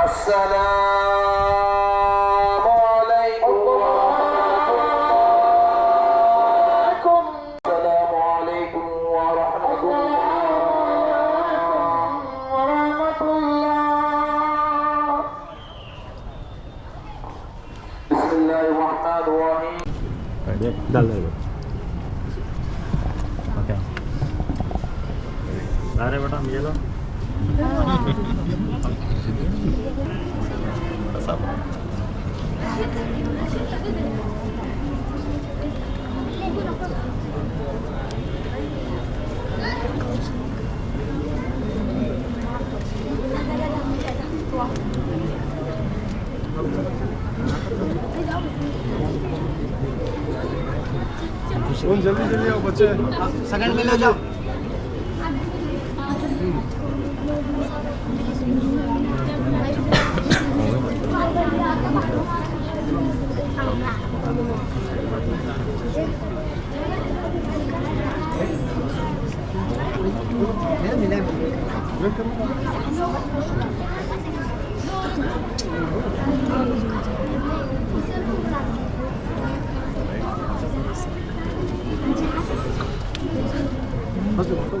السلام जल्दी जल्दी आओ बच्चे। सेकंड में ले जाओ। Nos vemos.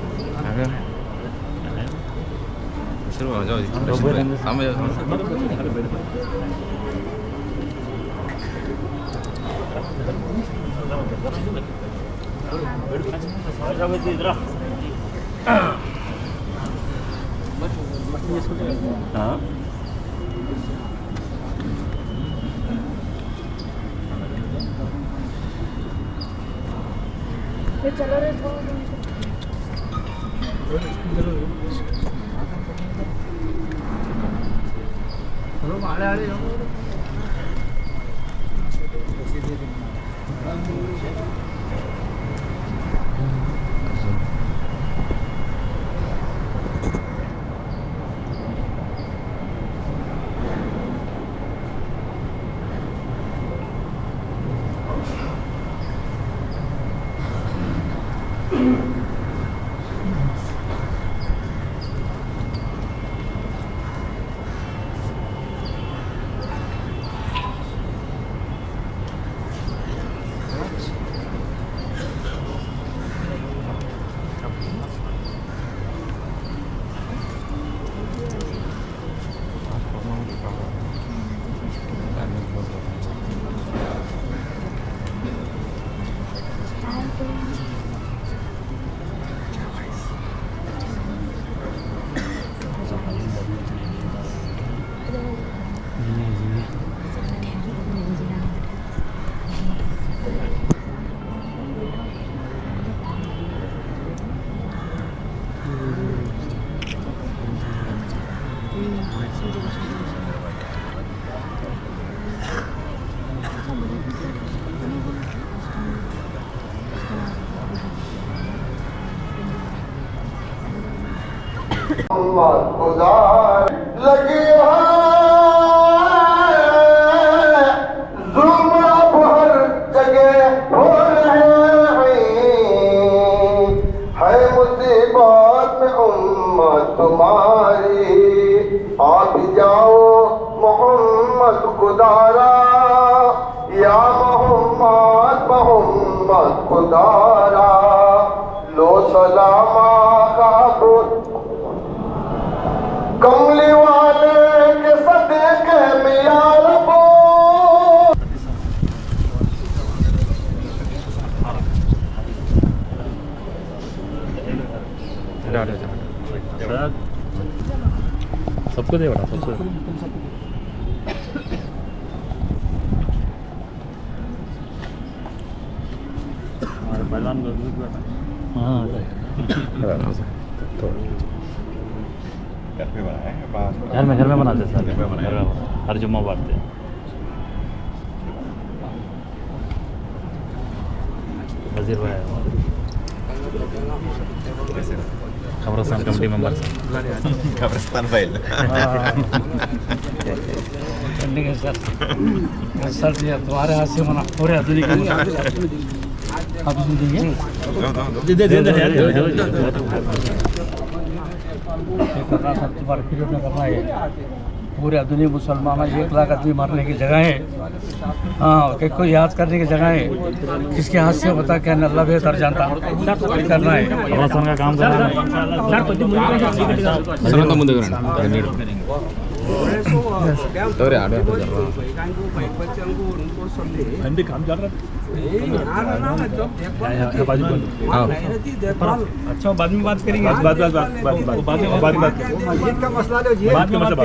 शुरू हो जाओ समझ सामने जाओ हाँ चलो रे Pero maaari, no? خدا را घर में घर में बनाते हैं सर घर में हर जुम्मा बांटते हैं। वज़ीर भाई खबरस्तान कमेटी मेंबर कब्रिस्तान फ़ाइल सर। सर जी तुम्हारे हाथ से मना पूरे आधुनिक आप इसमें देंगे दे दे दे ये करना सब दे दे दे करना है पूरे आधुनिक मुसलमान एक लाख आदमी मरने की जगह है हाँ को याद करने की जगह है? किसके हाथ से होता क्या मतलब अल्लाह बेहतर जानता करना है? काम अच्छा बाद में बात करेंगे। बाद बाद बाद बाद में बात।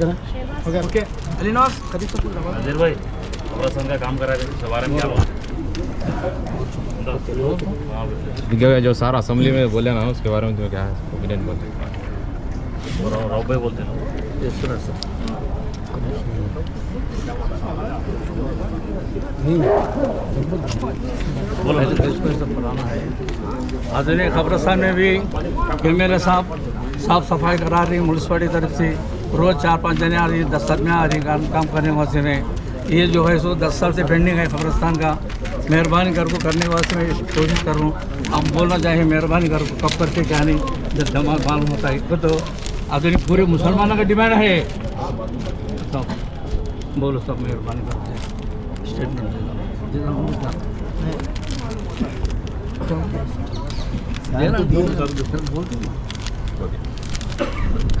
करेंगे। ओके अलीनास कभी तो वज़ीर भाई का काम कर रहे क्या हाँ, जो सारा असेंबली में बोले ना उसके बारे में तुम्हें क्या है ओपिनियन बोलते राव राव भाई बोलते हैं ना बोलो आधुनिक खबरस्तान में भी एम एल ए साहब साफ़ सफ़ाई करा रही म्यूनसिपाली तरफ़ से रोज चार पाँच जने आ रही दस साल में आ रही काम काम करने वास्ते में। ये जो है सो दस साल से पेंडिंग है खबरस्तान का। मेहरबानी कर को करने वास्ते मैं कोशिश कर रहा हूँ। आप बोलना चाहिए मेहरबानी कर को कब करके क्या नहीं जब दिमाग मालूम होता है। तो आधुनिक पूरे मुसलमानों का डिमांड है। सब बोलो सब मेहरबानी करते हैं स्टेटमेंट दे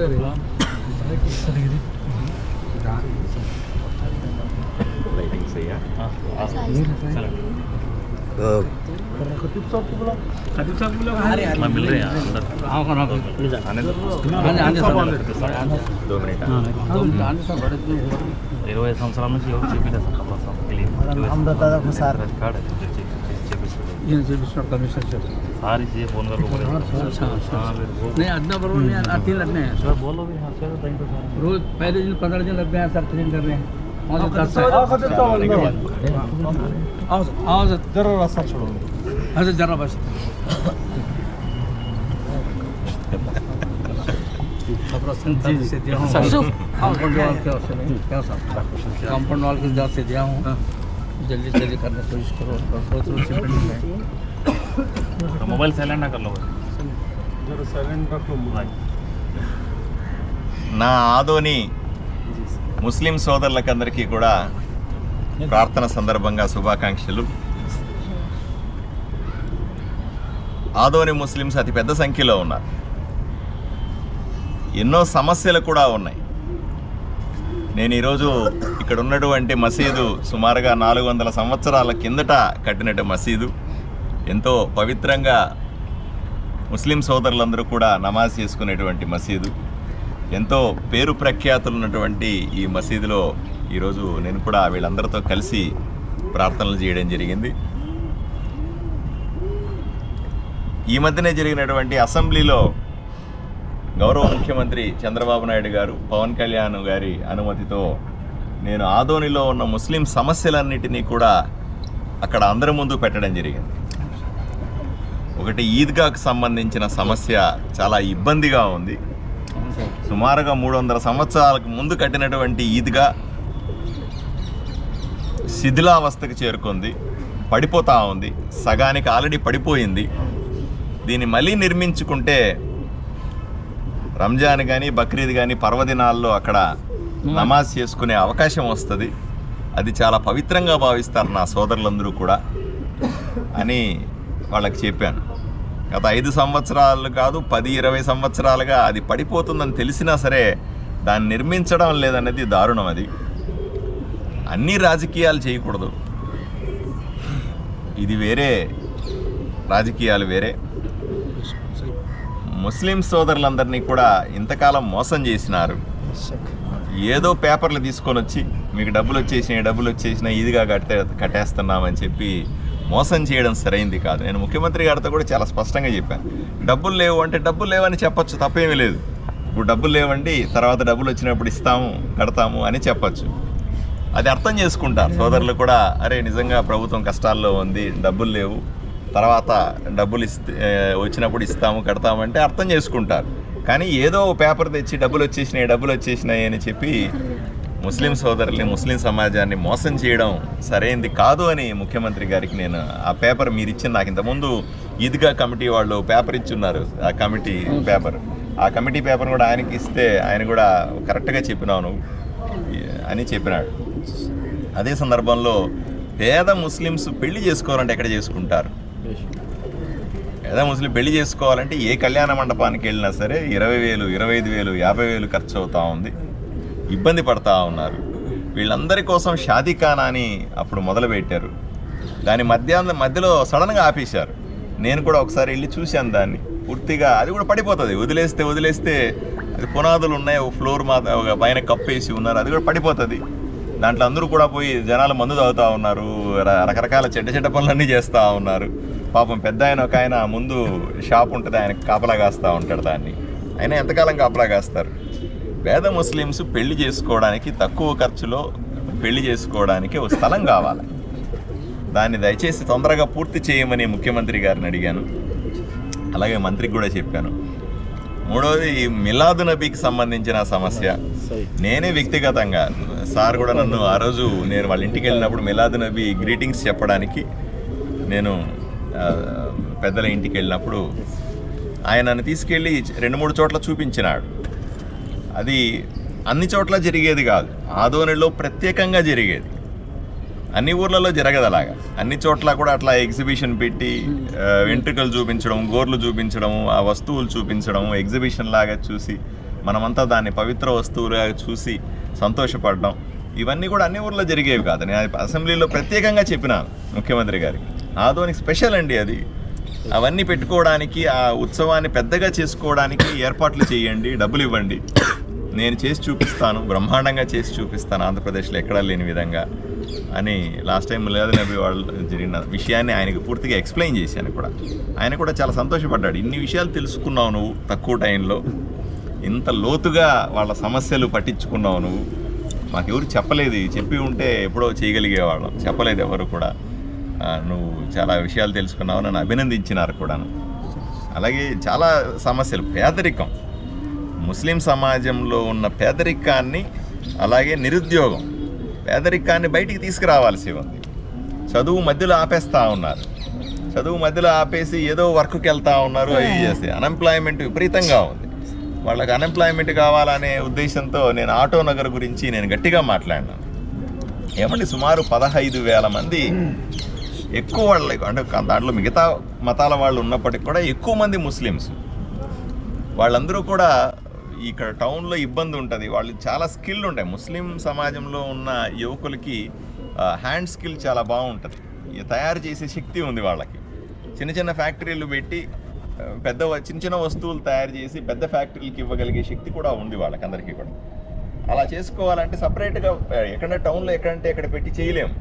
दो। दे दो, दे दो। देना, दो, सब सब बोल दो। खतीब साहब को लोग आ रहे हैं मैं मिल रहे हैं अंदर हाँ कौन आने आने दो आने आने सब आने दो मिनट आने सब बड़े दिन हो गए। ఇరవై సంవత్సరాల నుంచి ఎవరు చెప్పలేదు సార్ ఖబరస్తాన్ తెలియదు కార్డ్ ये से विश्व कमीशन से सारी चीज़ें जल्दी છે ફોન કરવો પડે नहीं अदना बरोबर लगने सर बोलो भी हाँ सर थैंक यू सर। रोज पहले दिन पंद्रह दिन हैं सर कर रहे हैं। हाँ, हाँ, कंपाउंड वाल की से दिया हूँ। जल्दी जल्दी करने कोशिश करो। तो मोबाइल साइलेंट ना कर लो भाई నా ఆదోని ముస్లిం సోదరులకందరికీ కూడా ప్రార్థన సందర్భంగా శుభాకాంక్షలు ఆదోని ముస్లిమ్స్ అతి పెద్ద సంఖ్యలో ఉన్నారు ఎన్నో సమస్యలు కూడా ఉన్నాయి నేను ఈరోజు ఇక్కడ ఉన్నటువంటి మసీదు సుమారుగా నాలుగు వందల సంవత్సరాల కిందట కట్టినట్టు మసీదు ఎంతో పవిత్రంగా ముస్లిం సోదరులందరూ కూడా నమాజ్ చేసుకునేటువంటి మసీదు. ఎంతో పేరు ప్రఖ్యాతులు ఉన్నటువంటి ఈ మసీదులో ఈరోజు నేను కూడా వీళ్ళందరితో కలిసి ప్రార్థనలు చేయడం జరిగింది. ఈ మధ్యనే జరిగినటువంటి అసెంబ్లీలో గౌరవ ముఖ్యమంత్రి చంద్రబాబు నాయుడు గారు పవన్ కళ్యాణ్ గారి అనుమతితో నేను ఆదోనిలో ఉన్న ముస్లిం సమస్యలన్నిటినీ కూడా అక్కడ అందరి ముందు పెట్టడం జరిగింది. ఒకటి ఈద్గాకు సంబంధించిన సమస్య చాలా ఇబ్బందిగా ఉంది. సుమారుగా మూడు వందల సంవత్సరాలకు ముందు కట్టినటువంటి ఈద్గా శిథిలావస్థకు చేరుకుంది. పడిపోతూ ఉంది. సగానికి ఆల్రెడీ పడిపోయింది. దీన్ని మళ్ళీ నిర్మించుకుంటే రంజాన్ కానీ బక్రీద్ కానీ పర్వదినాల్లో అక్కడ నమాజ్ చేసుకునే అవకాశం వస్తుంది. అది చాలా పవిత్రంగా భావిస్తారు నా సోదరులందరూ కూడా. అని వాళ్ళకి చెప్పాను. గత ఐదు సంవత్సరాలు కాదు పది ఇరవై సంవత్సరాలుగా అది పడిపోతుందని తెలిసినా సరే దాన్ని నిర్మించడం లేదనేది దారుణం అది. అన్ని రాజకీయాలు చేయకూడదు. ఇది వేరే రాజకీయాలు వేరే. ముస్లిం సోదరులందరినీ కూడా ఇంతకాలం మోసం చేసినారు. ఏదో పేపర్లు తీసుకొని వచ్చి మీకు డబ్బులు వచ్చేసినాయి డబ్బులు వచ్చేసినాయి ఇదిగా కట్టే కట్టేస్తున్నామని చెప్పి మోసం చేయడం సరైంది కాదు. నేను ముఖ్యమంత్రి గారితో కూడా చాలా స్పష్టంగా చెప్పాను. డబ్బులు లేవు అంటే డబ్బులు లేవని చెప్పొచ్చు తప్పేమీ లేదు. ఇప్పుడు డబ్బులు లేవండి తర్వాత డబ్బులు వచ్చినప్పుడు ఇస్తాము కడతాము అని చెప్పచ్చు. అది అర్థం చేసుకుంటారు. సోదరులు కూడా అరే నిజంగా ప్రభుత్వం కష్టాల్లో ఉంది డబ్బులు లేవు. తర్వాత డబ్బులు ఇస్తే వచ్చినప్పుడు ఇస్తాము కడతామంటే అర్థం చేసుకుంటారు. కానీ ఏదో పేపర్ తెచ్చి డబ్బులు వచ్చేసినాయి డబ్బులు వచ్చేసినాయి అని చెప్పి ముస్లిం సోదరుల్ని ముస్లిం సమాజాన్ని మోసం చేయడం సరైంది కాదు అని ముఖ్యమంత్రి గారికి నేను ఆ పేపర్ మీరు ఇచ్చిన నాకు ఇంతకుముందు ఈద్గా కమిటీ వాళ్ళు పేపర్ ఇచ్చున్నారు. ఆ కమిటీ పేపర్. ఆ కమిటీ పేపర్ కూడా ఆయనకి ఇస్తే ఆయన కూడా కరెక్ట్గా చెప్పినావు నువ్వు. అని చెప్పినాడు. అదే సందర్భంలో పేద ముస్లిమ్స్ పెళ్ళి చేసుకోవాలంటే ఎక్కడ చేసుకుంటారు? పేద ముస్లిం పెళ్ళి చేసుకోవాలంటే ఏ కళ్యాణ మండపానికి వెళ్ళినా సరే ఇరవై వేలు ఇరవై ఐదు వేలు యాభై వేలు ఖర్చు అవుతా ఉంది. ఇబ్బంది పడతా ఉన్నారు. వీళ్ళందరి కోసం షాదీఖానా అని అప్పుడు మొదలుపెట్టారు. దాని మధ్యాహ్నం మధ్యలో సడన్గా ఆపేశారు. నేను కూడా ఒకసారి వెళ్ళి చూశాను దాన్ని. పూర్తిగా అది కూడా పడిపోతుంది. వదిలేస్తే వదిలేస్తే అది పునాదులు ఉన్నాయి ఒక ఫ్లోర్ మా ఒక పైన కప్పేసి ఉన్నారు అది కూడా పడిపోతుంది. దాంట్లో అందరూ కూడా పోయి జనాలు మందు తాగుతూ ఉన్నారు రకరకాల చెడ్డ చెడ్డ పనులన్నీ చేస్తూ ఉన్నారు. పాపం పెద్ద ఆయన ఒక ఆయన ముందు షాప్ ఉంటుంది ఆయన కాపలా కాస్తూ ఉంటాడు దాన్ని. ఆయన ఎంతకాలం కాపలా కాస్తారు? పేద ముస్లిమ్స్ పెళ్ళి చేసుకోవడానికి తక్కువ ఖర్చులో పెళ్ళి చేసుకోవడానికి ఒక స్థలం కావాలి. దాన్ని దయచేసి తొందరగా పూర్తి చేయమని ముఖ్యమంత్రి గారిని అడిగాను. అలాగే మంత్రికి కూడా చెప్పాను. మూడవది ఈ మిలాదు నబీకి సంబంధించిన సమస్య. నేనే వ్యక్తిగతంగా సార్ కూడా నన్ను ఆ రోజు నేను వాళ్ళ ఇంటికి వెళ్ళినప్పుడు మిలాదు నబీ గ్రీటింగ్స్ చెప్పడానికి నేను పెద్దల ఇంటికి వెళ్ళినప్పుడు ఆయన నన్ను తీసుకెళ్ళి రెండు మూడు చోట్ల చూపించినాడు. అది అన్ని చోట్ల జరిగేది కాదు. ఆదోనిలో ప్రత్యేకంగా జరిగేది. అన్ని ఊర్లలో జరగదు అలాగా. అన్ని చోట్ల కూడా అట్లా ఎగ్జిబిషన్ పెట్టి వెంట్రుకలు చూపించడం గోర్లు చూపించడం ఆ వస్తువులు చూపించడం ఎగ్జిబిషన్ లాగా చూసి మనమంతా దాన్ని పవిత్ర వస్తువులుగా చూసి సంతోషపడడం ఇవన్నీ కూడా అన్ని ఊర్లో జరిగేవి కాదు. నేను అది అసెంబ్లీలో ప్రత్యేకంగా చెప్పినాను ముఖ్యమంత్రి గారికి. ఆదోనికి స్పెషల్ అండి అది. అవన్నీ పెట్టుకోవడానికి ఆ ఉత్సవాన్ని పెద్దగా చేసుకోవడానికి ఏర్పాట్లు చేయండి డబ్బులు ఇవ్వండి. నేను చేసి చూపిస్తాను బ్రహ్మాండంగా చేసి చూపిస్తాను ఆంధ్రప్రదేశ్లో ఎక్కడా లేని విధంగా అని లాస్ట్ టైం మిలాద్ నబీ వాళ్ళు జరిగిన విషయాన్ని ఆయనకి పూర్తిగా ఎక్స్ప్లెయిన్ చేశాను కూడా. ఆయన కూడా చాలా సంతోషపడ్డాడు. ఇన్ని విషయాలు తెలుసుకున్నావు నువ్వు తక్కువ టైంలో ఇంత లోతుగా వాళ్ళ సమస్యలు పట్టించుకున్నావు నువ్వు. మాకెవరు చెప్పలేదు. చెప్పి ఉంటే ఎప్పుడో చేయగలిగేవాళ్ళం. చెప్పలేదు ఎవరు కూడా. నువ్వు చాలా విషయాలు తెలుసుకున్నావు. నన్ను అభినందించినారు కూడాను. అలాగే చాలా సమస్యలు. పేదరికం. ముస్లిం సమాజంలో ఉన్న పేదరికాన్ని అలాగే నిరుద్యోగం పేదరికాన్ని బయటికి తీసుకురావాల్సి ఉంది. చదువు మధ్యలో ఆపేస్తూ ఉన్నారు. చదువు మధ్యలో ఆపేసి ఏదో వర్క్కి వెళ్తూ ఉన్నారు అవి చేస్తే. అన్ఎంప్లాయ్మెంట్ విపరీతంగా ఉంది. వాళ్ళకి అన్ఎంప్లాయ్మెంట్ కావాలనే ఉద్దేశంతో నేను ఆటో నగర్ గురించి నేను గట్టిగా మాట్లాడినాను ఏమండి సుమారు పదహైదు వేల మంది ఎక్కువ వాళ్ళు అంటే దాంట్లో మిగతా మతాల వాళ్ళు ఉన్నప్పటికీ కూడా ఎక్కువ మంది ముస్లిమ్స్. వాళ్ళందరూ కూడా ఇక్కడ టౌన్లో ఇబ్బంది ఉంటుంది. వాళ్ళు చాలా స్కిల్ ఉంటాయి ముస్లిం సమాజంలో ఉన్న యువకులకి హ్యాండ్ స్కిల్ చాలా బాగుంటుంది. తయారు చేసే శక్తి ఉంది వాళ్ళకి. చిన్న చిన్న ఫ్యాక్టరీలు పెట్టి పెద్ద చిన్న చిన్న వస్తువులు తయారు చేసి పెద్ద ఫ్యాక్టరీలకి ఇవ్వగలిగే శక్తి కూడా ఉంది వాళ్ళకి అందరికీ కూడా. అలా చేసుకోవాలంటే సపరేట్గా ఎక్కడ టౌన్లో ఎక్కడంటే ఎక్కడ పెట్టి చేయలేము.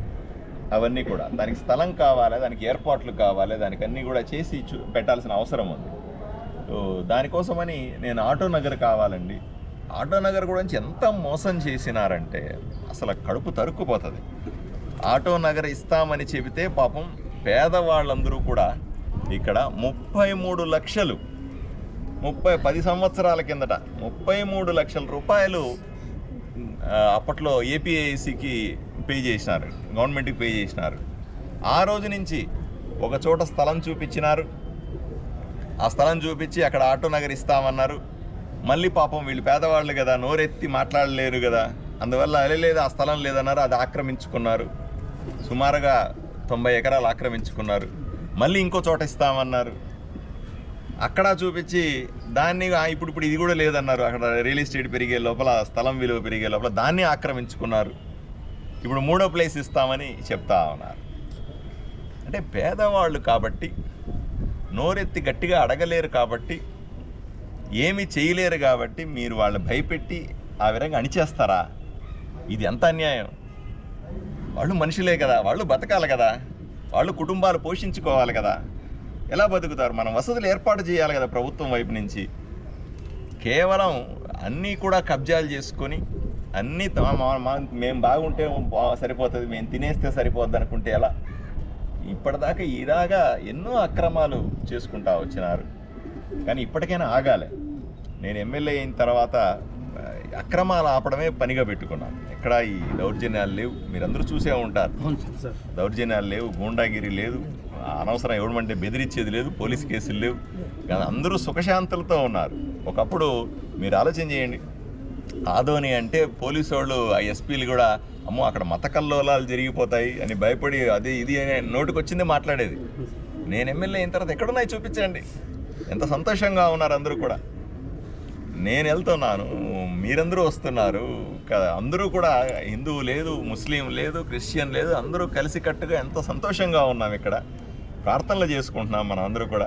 అవన్నీ కూడా. దానికి స్థలం కావాలి దానికి ఏర్పాట్లు కావాలి దానికి అన్నీ కూడా చేసి పెట్టాల్సిన అవసరం ఉంది. సో దానికోసమని నేను ఆటో నగర్ కావాలండి. ఆటో నగర్ గురించి ఎంత మోసం చేసినారంటే అసలు కడుపు తరుక్కుపోతుంది. ఆటో నగర్ ఇస్తామని చెబితే పాపం పేదవాళ్ళందరూ కూడా ఇక్కడ ముప్పై మూడు లక్షలు ముప్పై పది సంవత్సరాల కిందట ముప్పై మూడు లక్షల రూపాయలు అప్పట్లో ఏపీఐసికి పే చేసినారు గవర్నమెంట్కి పే చేసినారు. ఆ రోజు నుంచి ఒక చోట స్థలం చూపించినారు. ఆ స్థలం చూపించి అక్కడ ఆటో నగర్ ఇస్తామన్నారు. మళ్ళీ పాపం వీళ్ళు పేదవాళ్ళు కదా నోరెత్తి మాట్లాడలేరు కదా. అందువల్ల అలే లేదు ఆ స్థలం లేదన్నారు అది ఆక్రమించుకున్నారు. సుమారుగా తొంభై ఎకరాలు ఆక్రమించుకున్నారు. మళ్ళీ ఇంకో చోట ఇస్తామన్నారు. అక్కడ చూపించి దాన్ని ఇప్పుడు ఇప్పుడు ఇది కూడా లేదన్నారు. అక్కడ రియల్ ఎస్టేట్ పెరిగే లోపల స్థలం విలువ పెరిగే లోపల దాన్ని ఆక్రమించుకున్నారు. ఇప్పుడు మూడో ప్లేస్ ఇస్తామని చెప్తా ఉన్నారు. అంటే పేదవాళ్ళు కాబట్టి నోరెత్తి గట్టిగా అడగలేరు కాబట్టి ఏమి చేయలేరు కాబట్టి మీరు వాళ్ళు భయపెట్టి ఆ విధంగా అణిచేస్తారా? ఇది ఎంత అన్యాయం? వాళ్ళు మనుషులే కదా వాళ్ళు బతకాలి కదా వాళ్ళు కుటుంబాలు పోషించుకోవాలి కదా. ఎలా బతుకుతారు? మనం వసతులు ఏర్పాటు చేయాలి కదా ప్రభుత్వం వైపు నుంచి. కేవలం అన్నీ కూడా కబ్జాలు చేసుకొని అన్నీ మేము బాగుంటే బా- సరిపోతుంది మేము తినేస్తే సరిపోద్ది అనుకుంటే ఎలా? ఇప్పటిదాకా ఇలాగా ఎన్నో అక్రమాలు చేసుకుంటా వచ్చినారు. కానీ ఇప్పటికైనా ఆగాలి. నేను ఎమ్మెల్యే అయిన తర్వాత అక్రమాలు ఆపడమే పనిగా పెట్టుకున్నాను. ఎక్కడ ఈ దౌర్జన్యాలు లేవు. మీరందరూ చూసే ఉంటారు. దౌర్జన్యాలు లేవు గూండాగిరి లేదు అనవసరం ఎవడమంటే బెదిరించేది లేదు పోలీస్ కేసులు లేవు. కానీ అందరూ సుఖశాంతులతో ఉన్నారు. ఒకప్పుడు మీరు ఆలోచన చేయండి. ఆదోని అంటే పోలీసు వాళ్ళు ఆ ఎస్పీలు కూడా అమ్మో అక్కడ మత కల్లోలాలు జరిగిపోతాయి అని భయపడి అది ఇది అని నోటికొచ్చింది మాట్లాడేది. నేను ఎమ్మెల్యే అయిన తర్వాత ఎక్కడున్నాయి చూపించండి. ఎంత సంతోషంగా ఉన్నారు అందరూ కూడా. నేను వెళ్తున్నాను మీరందరూ వస్తున్నారు. కదా అందరూ కూడా హిందువు లేదు ముస్లిం లేదు క్రిస్టియన్ లేదు అందరూ కలిసికట్టుగా ఎంత సంతోషంగా ఉన్నాం ఇక్కడ. ప్రార్థనలు చేసుకుంటున్నాం మనం అందరూ కూడా.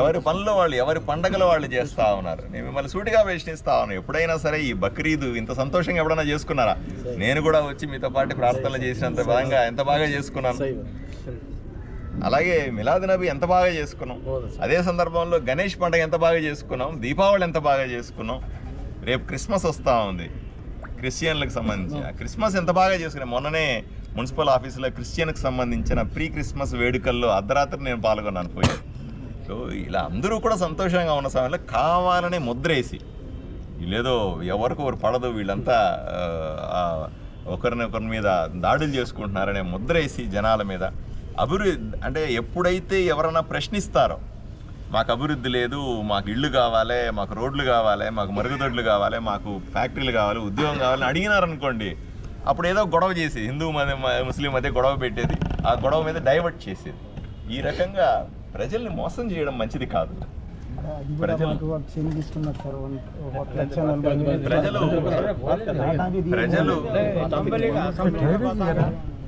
ఎవరి పనులు వాళ్ళు ఎవరి పండగలు వాళ్ళు చేస్తా ఉన్నారు. నేను మిమ్మల్ని సూటిగా ప్రశ్నిస్తా ఉన్నాను ఎప్పుడైనా సరే ఈ బక్రీద్ ఇంత సంతోషంగా ఎప్పుడైనా చేసుకున్నారా? నేను కూడా వచ్చి మీతో పాటు ప్రార్థనలు చేసినంత విధంగా ఎంత బాగా చేసుకున్నాను? అలాగే మిలాద్ నబీ ఎంత బాగా చేసుకున్నాం? అదే సందర్భంలో గణేష్ పండుగ ఎంత బాగా చేసుకున్నాం? దీపావళి ఎంత బాగా చేసుకున్నాం? రేపు క్రిస్మస్ వస్తూ ఉంది. క్రిస్టియన్లకు సంబంధించి. క్రిస్మస్ ఎంత బాగా చేసుకున్నాం? మొన్ననే మున్సిపల్ ఆఫీసులో క్రిస్టియన్కి సంబంధించిన ప్రీ క్రిస్మస్ వేడుకల్లో అర్ధరాత్రి నేను పాల్గొన్నాను పోయి. సో ఇలా అందరూ కూడా సంతోషంగా ఉన్న సమయంలో కావాలనే ముద్రేసి లేదో ఎవరికి ఒకరు పడదు వీళ్ళంతా ఒకరిని ఒకరి మీద దాడులు చేసుకుంటున్నారనే ముద్రేసి జనాల మీద అభివృద్ధి అంటే ఎప్పుడైతే ఎవరైనా ప్రశ్నిస్తారో మాకు అభివృద్ధి లేదు మాకు ఇళ్ళు కావాలి మాకు రోడ్లు కావాలి మాకు మరుగుదొడ్లు కావాలి మాకు ఫ్యాక్టరీలు కావాలి ఉద్యోగం కావాలని అడిగినారనుకోండి అప్పుడు ఏదో గొడవ చేసేది. హిందూ మధ్య ముస్లిం మధ్య గొడవ పెట్టేది. ఆ గొడవ మీద డైవర్ట్ చేసేది. ఈ రకంగా ప్రజల్ని మోసం చేయడం మంచిది కాదు. ప్రజలు ప్రజలు ప్రజలు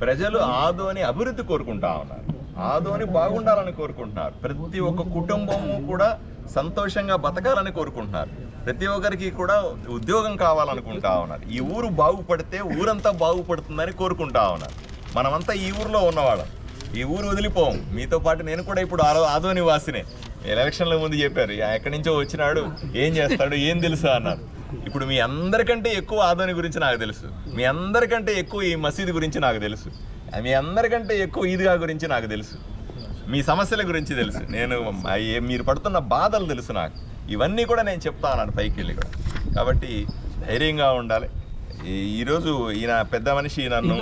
ప్రజలు ఆదోని అభివృద్ధి కోరుకుంటా ఉన్నారు. ఆదోని బాగుండాలని కోరుకుంటున్నారు. ప్రతి ఒక్క కుటుంబము కూడా సంతోషంగా బతకాలని కోరుకుంటున్నారు. ప్రతి ఒక్కరికి కూడా ఉద్యోగం కావాలనుకుంటా ఉన్నారు. ఈ ఊరు బాగుపడితే ఊరంతా బాగుపడుతుందని కోరుకుంటా ఉన్నారు. మనమంతా ఈ ఊరిలో ఉన్నవాళ్ళం. ఈ ఊరు వదిలిపోం. మీతో పాటు నేను కూడా ఇప్పుడు ఆరో ఆదోని వాసినే ఎలక్షన్ల ముందు చెప్పారు. ఎక్కడి నుంచో వచ్చినాడు ఏం చేస్తాడు ఏం తెలుసు అన్నారు. ఇప్పుడు మీ అందరికంటే ఎక్కువ ఆదోని గురించి నాకు తెలుసు. మీ అందరికంటే ఎక్కువ ఈ మసీదు గురించి నాకు తెలుసు. మీ అందరికంటే ఎక్కువ ఈద్గా గురించి నాకు తెలుసు. మీ సమస్యల గురించి తెలుసు. నేను మీరు పడుతున్న బాధలు తెలుసు నాకు. ఇవన్నీ కూడా నేను చెప్తా ఉన్నాను పైకి వెళ్ళి కూడా. కాబట్టి ధైర్యంగా ఉండాలి. ఈ- ఈరోజు ఈయన పెద్ద మనిషి నన్ను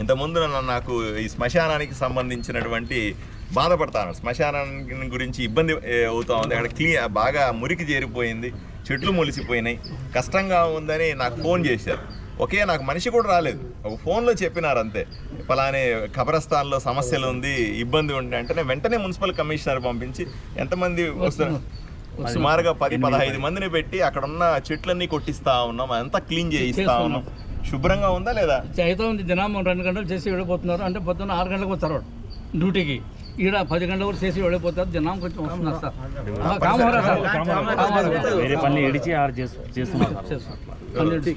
ఇంతకుముందు నన్ను నాకు ఈ శ్మశానానికి సంబంధించినటువంటి బాధపడతాను. శ్మశానానికి గురించి ఇబ్బంది అవుతా ఉంది. అక్కడ క్లీ బాగా మురికి చేరిపోయింది. చెట్లు మొలిసిపోయినాయి. కష్టంగా ఉందని నాకు ఫోన్ చేశారు. ఒకే నాకు మనిషి కూడా రాలేదు. ఒక ఫోన్లో చెప్పినారు అంతే. పలానే ఖబరస్థాన్లో సమస్యలు ఉంది ఇబ్బంది ఉంది అంటే వెంటనే మున్సిపల్ కమిషనర్ పంపించి ఎంతమంది వస్తున్నారు? సుమారుగా పది పదహైదు మందిని పెట్టి అక్కడ ఉన్న చెట్లన్నీ కొట్టిస్తా ఉన్నాం. అంతా క్లీన్ చేయిస్తా ఉన్నాం. శుభ్రంగా ఉందా లేదా? అయితే ఉంది. దినం రెండు గంటలు చేసి వెళ్ళిపోతున్నారు. అంటే పొద్దున్న ఆరు గంటలకు వస్తారు వాడు. డ్యూటీకి. ఈడ పది గంటల వరకు చేసి వెళ్ళిపోతారు. దినం కొంచెం వస్తున్నారు సార్.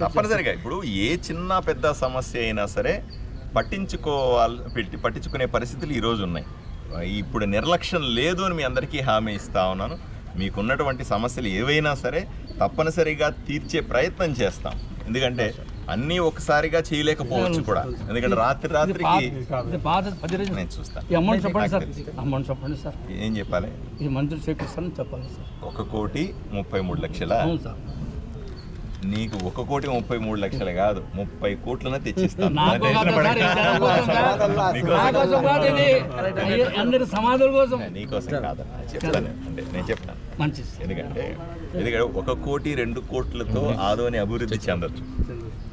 తప్పనిసరిగా ఇప్పుడు ఏ చిన్న పెద్ద సమస్య అయినా సరే పట్టించుకోవాలి పెట్టి పట్టించుకునే పరిస్థితులు ఈరోజు ఉన్నాయి. ఇప్పుడు నిర్లక్ష్యం లేదు అని మీ అందరికీ హామీ ఇస్తా ఉన్నాను. మీకున్నటువంటి సమస్యలు ఏవైనా సరే తప్పనిసరిగా తీర్చే ప్రయత్నం చేస్తాం. ఎందుకంటే అన్నీ ఒకసారిగా చేయలేకపోవచ్చు కూడా. ఎందుకంటే రాత్రి రాత్రికి నేను చూస్తాను ఏం చెప్పాలి? మంత్రులు చెప్పాలి సార్. ఒక కోటి ముప్పై మూడు లక్షల? నీకు ఒక కోటి ముప్పై మూడు లక్షలు కాదు ముప్పై కోట్లనే తెచ్చిస్తాను. నీకోసం కాదు. చెప్తాను. అంటే నేను చెప్తాను. ఎందుకంటే ఎందుకంటే ఒక కోటి రెండు కోట్లతో ఆదోని అభివృద్ధి చెందొచ్చు.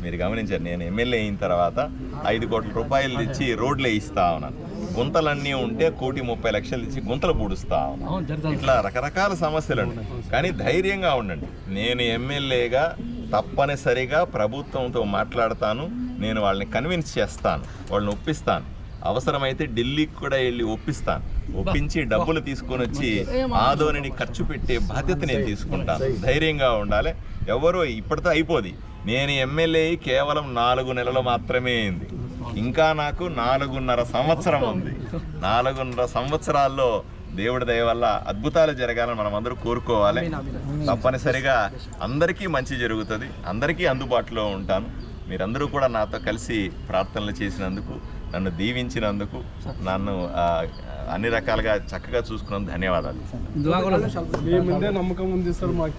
మీరు గమనించారు నేను ఎమ్మెల్యే అయిన తర్వాత ఐదు కోట్ల రూపాయలు ఇచ్చి రోడ్లు వేయిస్తా ఉన్నాను. గుంతలన్నీ ఉంటే కోటి ముప్పై లక్షలు ఇచ్చి గుంతలు పూడుస్తా ఉన్నాను. ఇట్లా రకరకాల సమస్యలు ఉన్నాయి. కానీ ధైర్యంగా ఉండండి. నేను ఎమ్మెల్యేగా తప్పనిసరిగా ప్రభుత్వంతో మాట్లాడతాను నేను వాళ్ళని కన్విన్స్ చేస్తాను వాళ్ళని ఒప్పిస్తాను. అవసరమైతే ఢిల్లీకి కూడా వెళ్ళి ఒప్పిస్తాను. ఒప్పించి డబ్బులు తీసుకొని వచ్చి ఆదోనిని ఖర్చు పెట్టే బాధ్యత నేను తీసుకుంటాను. ధైర్యంగా ఉండాలి. ఎవరో ఇప్పటితో అయిపోది. నేను ఎమ్మెల్యే కేవలం నాలుగు నెలలు మాత్రమే అయింది. ఇంకా నాకు నాలుగున్నర సంవత్సరం ఉంది. నాలుగున్నర సంవత్సరాల్లో దేవుడి దయ వల్ల అద్భుతాలు జరగాలని మనం అందరూ కోరుకోవాలి తప్పనిసరిగా అందరికీ మంచి జరుగుతుంది. అందరికీ అందుబాటులో ఉంటాను. మీరందరూ కూడా నాతో కలిసి ప్రార్థనలు చేసినందుకు నన్ను దీవించినందుకు నన్ను అన్ని రకాలుగా చక్కగా చూసుకున్నందుకు ధన్యవాదాలు. నమ్మకం ఉంది సార్ మాకు.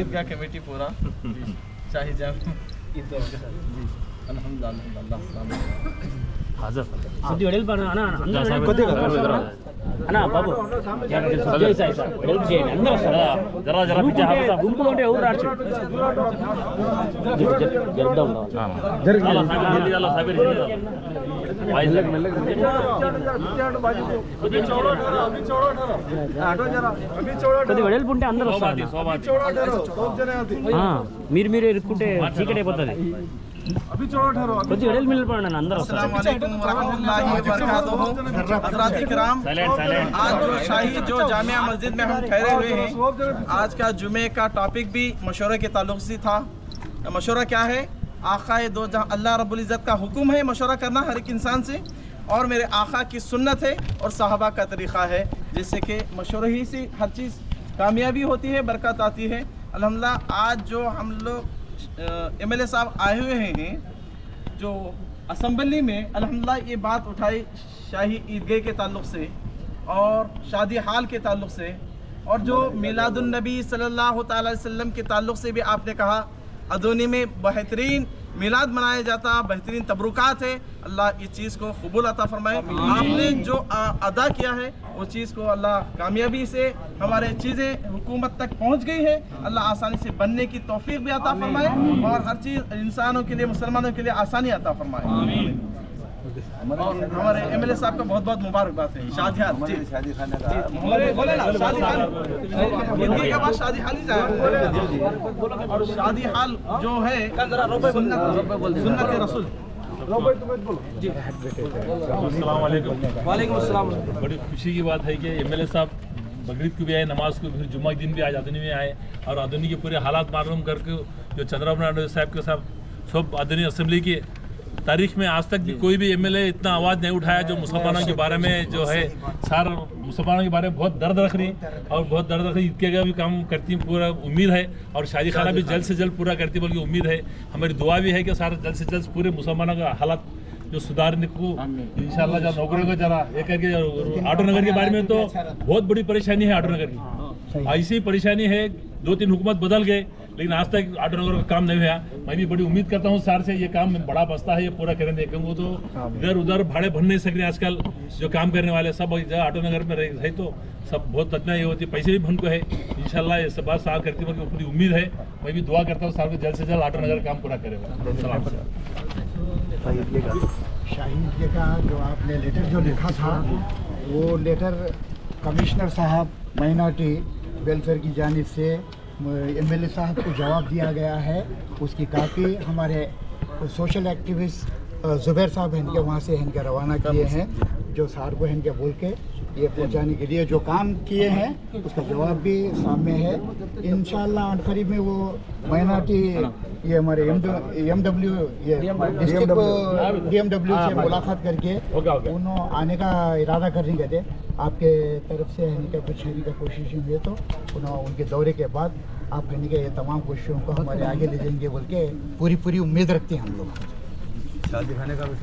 ईदगाह कमेटी पूरा शाही जाम ಅಲ್ಹಮ್ದು ಅಲ್ಹಮ್ದು ಅಲ್ಲ ಹಾಜರ್ ಕೊದ್ದಿಲ್ಲ అన్నా బాబు హెల్ప్ చేయండి అందరూ వస్తారా జరా జరా గుంపు ఎవరు ఉంటే వస్తారు మీరు మీరే ఇరుక్కుంటే చీకటి అయిపోతుంది कुछ मिल पड़ना अंदर अस्सलाम वालेकुम व हज़रत इकराम आज जो शाही जो जामिया मस्जिद में हम ठहरे हुए हैं आज का जुमे का टॉपिक भी मशवरे के ताल्लुक से था। तो मशवरा क्या है? आका दो जहाँ अल्लाह रब्बुल इज़्ज़त का हुक्म है मशवरा करना हर एक इंसान से। और मेरे आखा की सुन्नत है और साहबा का तरीक़ा है जिससे कि मशवरे ही से हर चीज़ कामयाबी होती है बरकत आती है। अलहमदिल्ला आज जो हम लोग एम एल ए साहब आए हुए हैं, जो असम्बली में अलहमदिल्ला ये बात उठाई शाही ईदगाह के ताल्लुक से और शादी हाल के ताल्लुक से और जो मिलादुलनबी सल्लल्लाहु अलैहि वसल्लम के ताल्लुक से भी आपने कहा अदोनी में बेहतरीन मिलाद मनाया जाता बेहतरीन तबरुकात है। अल्लाह इस चीज़ को कबूल अता फरमाए। आपने जो अदा किया है वो चीज़ को अल्लाह कामयाबी से हमारे चीज़ें हुकूमत तक पहुँच गई है। अल्लाह आसानी से बनने की तोफ़ी भी अता फरमाए और हर चीज़ इंसानों के लिए मुसलमानों के लिए आसानी अता फरमाए। और हमारे एम एल ए साहब का बहुत बहुत मुबारकबाद है। शादी हाल जी। जी बोले ना शादी हाल। हिंदी के बाद शादी हाल ही जाए और शादी हाल जो है सुन्नत सुन्नत रसूल। वालेकुम। अस्सलाम। बड़ी खुशी की बात है कि एमएलए साहब बकरीद को भी आए नमाज़ को फिर जुम्मा के दिन भी आज आदनी में आए और आदनी के पूरे हालात मालूम करके जो चंद्रबाबू नायडू साहब के साथ सब आदनी असम्बली की तारीख में आज तक भी कोई भी एमएलए इतना आवाज़ नहीं उठाया जो मुसलमानों के बारे में जो है, सार मुसलमानों के बारे में बहुत दर्द रख रही और बहुत दर्द रख रही ईद का भी काम करती पूरा उम्मीद है और शादी खाना भी जल्द से जल्द पूरा करती बल्कि उम्मीद है। हमारी दुआ भी है कि सारा जल्द से जल्द पूरे मुसलमानों का हालात जो सुधारने को इंशाल्लाह जब नौकरियों को जरा ये करके ऑटो नगर के बारे में तो बहुत बड़ी परेशानी है ऑटो नगर की। ऐसी परेशानी है दो तीन हुकूमत बदल गए लेकिन आज तक ऑटो नगर का काम नहीं हुआ। मैं भी बड़ी उम्मीद करता हूँ सर से ये काम बड़ा बस्ता है ये पूरा करेंगे क्योंकि वो तो इधर उधर भाड़े भर नहीं सक रहे आजकल जो काम करने वाले सब इधर ऑटो नगर में रह- तो सब बहुत तकना ये होती है पैसे भी भन को है। इंशाल्लाह ये सब बात साफ़ करती है पूरी उम्मीद है। मैं भी दुआ करता हूँ सर को जल्द से जल्द ऑटो नगर काम पूरा करेगा का जो आपने लेटर जो लिखा था वो लेटर कमिश्नर साहब माइनॉरिटी वेलफेयर की जानब से एम एल ए साहब को जवाब दिया गया है। उसकी कापी हमारे सोशल एक्टिविस्ट जुबैर साहब हैं के वहाँ से इनके रवाना किए हैं, जो सार को इनके बोल के ये पहुँचाने के लिए जो काम किए हैं उसका जवाब भी सामने है। इन करीब में वो माइनॉरिटी ये हमारे एम डब्ल्यू ये डी एम डब्ल्यू से मुलाकात करके उन्होंने आने का इरादा कर रहे थे आपके तरफ़ से रहने का कुछ रहने का कोशिश हुई तो उन्होंने उनके दौरे के बाद आप रहने के ये तमाम कोशिशों को हमारे आगे ले जाएँगे बोल के पूरी पूरी उम्मीद रखते हैं हम लोग। शादी खाने का भी